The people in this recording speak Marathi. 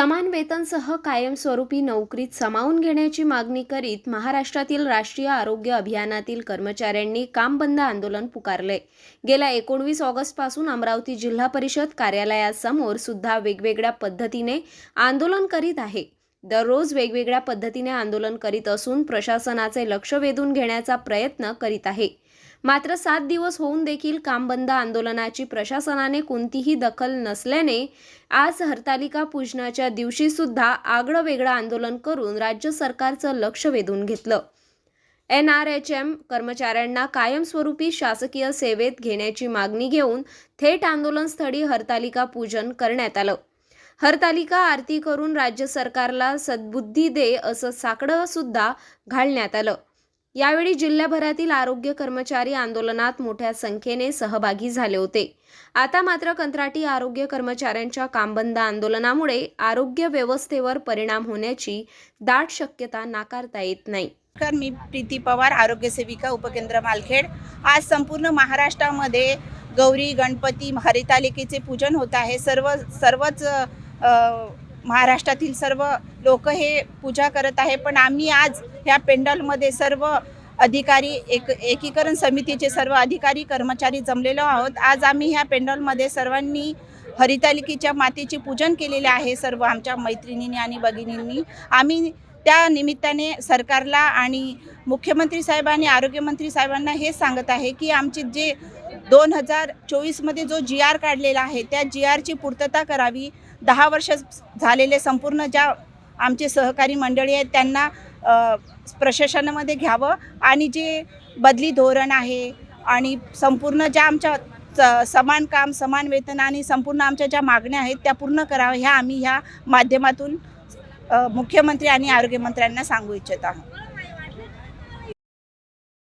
समान वेतनसह कायमस्वरूपी नोकरीत सामावून घेण्याची मागणी करीत महाराष्ट्रातील राष्ट्रीय आरोग्य अभियानातील कर्मचाऱ्यांनी काम बंद आंदोलन पुकारले. गेल्या एकोणवीस ऑगस्टपासून अमरावती जिल्हा परिषद कार्यालयासमोर सुद्धा वेगवेगळ्या पद्धतीने आंदोलन करीत आहे. दररोज वेगवेगळ्या पद्धतीने आंदोलन करीत असून प्रशासनाचे लक्ष वेधून घेण्याचा प्रयत्न करीत आहे. मात्र सात दिवस होऊन देखील काम बंद आंदोलनाची प्रशासनाने कोणतीही दखल नसल्याने आज हरतालिका पूजनाच्या दिवशी सुद्धा आगळं वेगळं आंदोलन करून राज्य सरकारचं लक्ष वेधून घेतलं. एन आर एच एम कर्मचाऱ्यांना कायमस्वरूपी शासकीय सेवेत घेण्याची मागणी घेऊन थेट आंदोलनस्थळी हरतालिका पूजन करण्यात आलं. हरतालिका आरती करून राज्य सरकारला सद्बुद्धी दे असं साकडं सुद्धा घालण्यात आलं. यावेळी जिल्ह्याभरातील आरोग्य कर्मचारी आंदोलनात मोठ्या संख्येने सहभागी झाले होते. आता मात्र कंत्राटी आरोग्य कर्मचाऱ्यांच्या कामबंद आंदोलनामुळे आरोग्य व्यवस्थेवर परिणाम होण्याची दाट शक्यता नाकारता येत नाही. नमस्कार मी प्रीती पवार आरोग्य सेविका उपकेंद्र मालखेड. आज संपूर्ण महाराष्ट्रामध्ये गौरी गणपती हरितालिकेचे पूजन होत आहे. सर्व सर्वच महाराष्ट्रातील सर्व लोक हे पूजा करत आहे. पण आम्ही आज ह्या पेंडॉलमध्ये सर्व अधिकारी एक एकीकरण समितीचे सर्व अधिकारी कर्मचारी जमलेलो आहोत. आज आम्ही ह्या पेंडॉलमध्ये सर्वांनी हरितालिकेच्या मातेचे पूजन केलेले आहे सर्व आमच्या मैत्रिणींनी आणि भगिनींनी. आम्ही त्या निमित्ताने सरकारला आणि मुख्यमंत्री साहेब आणि आरोग्यमंत्री साहेबांना हे सांगत आहे की आमचे जे दोन हजार चोवीसमध्ये जो जी आर काढलेला आहे त्या जी आरची पूर्तता करावी. दहा वर्ष झालेले संपूर्ण ज्या आमचे सहकारी मंडळी आहेत त्यांना प्रशासनामध्ये घ्यावं. आणि जे बदली धोरण आहे आणि संपूर्ण ज्या आमच्या समान काम समान वेतन आणि संपूर्ण आमच्या ज्या मागण्या आहेत त्या पूर्ण कराव्या ह्या आम्ही ह्या माध्यमातून मुख्यमंत्री आणि आरोग्यमंत्र्यांना सांगू इच्छित आहोत.